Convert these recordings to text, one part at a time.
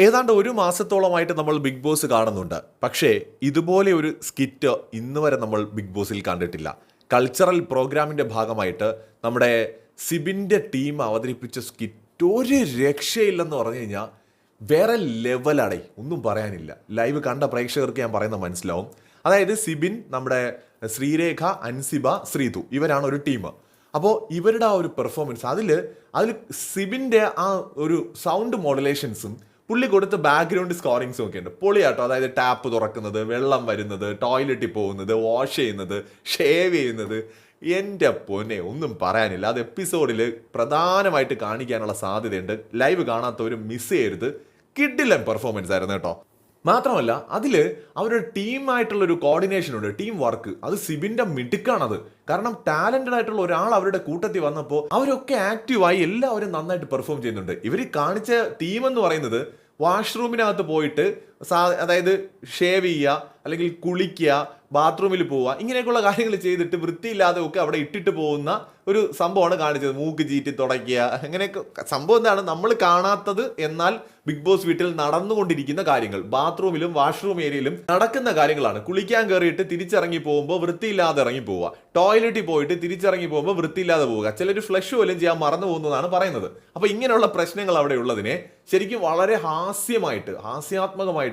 ഏതാണ്ട് ഒരു മാസത്തോളമായിട്ട് നമ്മൾ ബിഗ് ബോസ് കാണുന്നുണ്ട്. പക്ഷേ ഇതുപോലെ ഒരു സ്കിറ്റ് ഇന്ന് വരെ നമ്മൾ ബിഗ് ബോസിൽ കണ്ടിട്ടില്ല. കൾച്ചറൽ പ്രോഗ്രാമിന്റെ ഭാഗമായിട്ട് നമ്മുടെ സിബിന്റെ ടീം അവതരിപ്പിച്ച സ്കിറ്റ് ഒരു രക്ഷയില്ലെന്ന് പറഞ്ഞു കഴിഞ്ഞാൽ വേറെ ലെവലടേ ഒന്നും പറയാനില്ല. ലൈവ് കണ്ട പ്രേക്ഷകർക്ക് ഞാൻ പറയുന്നത് മനസ്സിലാവും. അതായത് സിബിൻ നമ്മുടെ ശ്രീരേഖ അൻസിബ ശ്രീതു ഇവരാണ് ഒരു ടീം. അപ്പോൾ ഇവരുടെ ആ ഒരു പെർഫോമൻസ് അതിൽ അതിൽ സിബിന്റെ ആ ഒരു സൗണ്ട് മോഡുലേഷൻസും പുള്ളി കൊടുത്ത ബാക്ക്ഗ്രൗണ്ട് സ്കോറിങ്സും ഒക്കെ ഉണ്ട്. പൊളിയാട്ടോ അതായത് ടാപ്പ് തുറക്കുന്നത് വെള്ളം വരുന്നത് ടോയ്ലറ്റിൽ പോകുന്നത് വാഷ് ചെയ്യുന്നത് ഷേവ് ചെയ്യുന്നത്. എന്റെ പൊന്നെ ഒന്നും പറയാനില്ല. അത് എപ്പിസോഡിൽ പ്രധാനമായിട്ട് കാണിക്കാനുള്ള സാധ്യതയുണ്ട്. ലൈവ് കാണാത്തവരും മിസ് ചെയ്യരുത്. കിഡിലൻ പെർഫോമൻസ് ആയിരുന്നു കേട്ടോ. മാത്രമല്ല അതിൽ അവരുടെ ടീമായിട്ടുള്ള ഒരു കോർഡിനേഷൻ ഉണ്ട് ടീം വർക്ക് അത് സിബിന്റെ മിടുക്കാണത്. കാരണം ടാലന്റഡ് ആയിട്ടുള്ള ഒരാൾ അവരുടെ കൂട്ടത്തിൽ വന്നപ്പോൾ അവരൊക്കെ ആക്റ്റീവായി എല്ലാവരും നന്നായിട്ട് പെർഫോം ചെയ്യുന്നുണ്ട്. ഇവർ കാണിച്ച ടീം എന്ന് പറയുന്നത് വാഷ്റൂമിനകത്ത് പോയിട്ട് സാ അതായത് ഷേവ് ചെയ്യുക അല്ലെങ്കിൽ കുളിക്കുക ബാത്റൂമിൽ പോവുക ഇങ്ങനെയൊക്കെയുള്ള കാര്യങ്ങൾ ചെയ്തിട്ട് വൃത്തിയില്ലാതെ ഒക്കെ അവിടെ ഇട്ടിട്ട് പോകുന്ന ഒരു സംഭവമാണ് കാണിച്ചത്. മൂക്ക് ചീറ്റി തുടയ്ക്കുക അങ്ങനെയൊക്കെ. സംഭവം എന്താണ്? നമ്മൾ കാണാത്തത് എന്നാൽ ബിഗ് ബോസ് വീട്ടിൽ നടന്നുകൊണ്ടിരിക്കുന്ന കാര്യങ്ങൾ. ബാത്റൂമിലും വാഷ്റൂം ഏരിയയിലും നടക്കുന്ന കാര്യങ്ങളാണ്. കുളിക്കാൻ കയറിയിട്ട് തിരിച്ചിറങ്ങി പോകുമ്പോൾ വൃത്തിയില്ലാതെ ഇറങ്ങി പോവുക. ടോയ്ലറ്റിൽ പോയിട്ട് തിരിച്ചിറങ്ങി പോകുമ്പോൾ വൃത്തിയില്ലാതെ പോവുക. ചിലർ ഫ്ലഷ് പോലും ചെയ്യാൻ മറന്നു പോകുന്നതാണ് പറയുന്നത്. അപ്പോൾ ഇങ്ങനെയുള്ള പ്രശ്നങ്ങൾ അവിടെ ഉള്ളതിനെ ശരിക്കും വളരെ ഹാസ്യമായിട്ട് ഹാസ്യാത്മകമായിട്ട്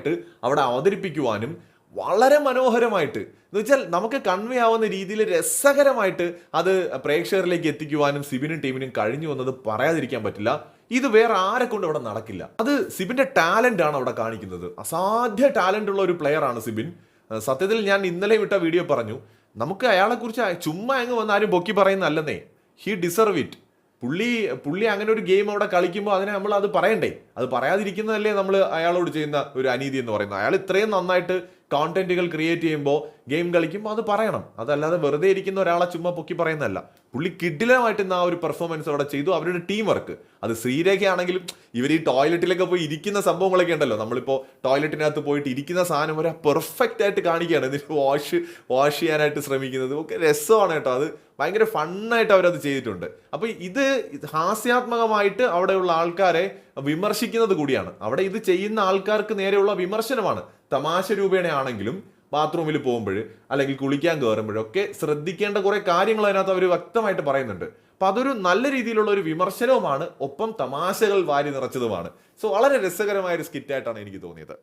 അവിടെ അവതരിപ്പിക്കുവാനും വളരെ മനോഹരമായിട്ട്. എന്ന് വെച്ചാൽ നമുക്ക് കൺവേ ആവുന്ന രീതിയിൽ രസകരമായിട്ട് അത് പ്രേക്ഷകരിലേക്ക് എത്തിക്കുവാനും സിബിനും ടീമിനും കഴിഞ്ഞു എന്നത് പറയാതിരിക്കാൻ പറ്റില്ല. ഇത് വേറെ ആരെ കൊണ്ട് ഇവിടെ നടക്കില്ല. അത് സിബിന്റെ ടാലന്റ് ആണ് അവിടെ കാണിക്കുന്നത്. അസാധ്യ ടാലന്റ് ഉള്ള ഒരു പ്ലെയർ ആണ് സിബിൻ. സത്യത്തിൽ ഞാൻ ഇന്നലെ വിട്ട വീഡിയോ പറഞ്ഞു നമുക്ക് അയാളെക്കുറിച്ച് ചുമ്മാ അങ്ങ് വന്ന് ആരും പൊക്കി പറയുന്നതല്ലെന്നേ. ഹി ഡിസർവ് ഇറ്റ് പുള്ളി പുള്ളി അങ്ങനെ ഒരു ഗെയിം അവിടെ കളിക്കുമ്പോൾ അതിനെ നമ്മൾ അത് പറയണ്ടേ? അത് പറയാതിരിക്കുന്നതല്ലേ നമ്മൾ അയാളോട് ചെയ്യുന്ന ഒരു അനീതി എന്ന് പറയുന്നത്. അയാൾ ഇത്രയും നന്നായിട്ട് കോണ്ടന്റുകൾ ക്രിയേറ്റ് ചെയ്യുമ്പോൾ ഗെയിം കളിക്കുമ്പോൾ അത് പറയണം. അതല്ലാതെ വെറുതെ ഇരിക്കുന്ന ഒരാളെ ചുമ്മാ പൊക്കി പറയുന്നതല്ല. പുള്ളി കിഡിലമായിട്ട് ആ ഒരു പെർഫോമൻസ് അവിടെ ചെയ്തു. അവരുടെ ടീം വർക്ക് അത് ശ്രീരേഖയാണെങ്കിലും ഇവർ ഈ ടോയ്ലറ്റിലൊക്കെ പോയി ഇരിക്കുന്ന സംഭവങ്ങളൊക്കെ ഉണ്ടല്ലോ. നമ്മളിപ്പോൾ ടോയ്ലറ്റിനകത്ത് പോയിട്ട് ഇരിക്കുന്ന സാധനം ഒരു പെർഫെക്റ്റ് ആയിട്ട് കാണിക്കുകയാണ്. എന്നിട്ട് വാഷ് വാഷ് ചെയ്യാനായിട്ട് ശ്രമിക്കുന്നത്. ഒക്കെ രസമാണ് കേട്ടോ. അത് ഭയങ്കര ഫണ്ണായിട്ട് അവരത് ചെയ്തിട്ടുണ്ട്. അപ്പോൾ ഇത് ഹാസ്യാത്മകമായിട്ട് അവിടെയുള്ള ആൾക്കാരെ വിമർശിക്കുന്നത് കൂടിയാണ്. അവിടെ ഇത് ചെയ്യുന്ന ആൾക്കാർക്ക് നേരെയുള്ള വിമർശനമാണ്. തമാശ രൂപേണയാണെങ്കിലും ബാത്റൂമിൽ പോകുമ്പോൾ അല്ലെങ്കിൽ കുളിക്കാൻ കയറുമ്പോഴൊക്കെ ശ്രദ്ധിക്കേണ്ട കുറേ കാര്യങ്ങൾ അതിനകത്ത് അവർ വ്യക്തമായിട്ട് പറയുന്നുണ്ട്. അപ്പം അതൊരു നല്ല രീതിയിലുള്ള ഒരു വിമർശനവുമാണ്. ഒപ്പം തമാശകൾ വാരി നിറച്ചതുമാണ്. സോ വളരെ രസകരമായ ഒരു സ്കിറ്റായിട്ടാണ് എനിക്ക് തോന്നിയത്.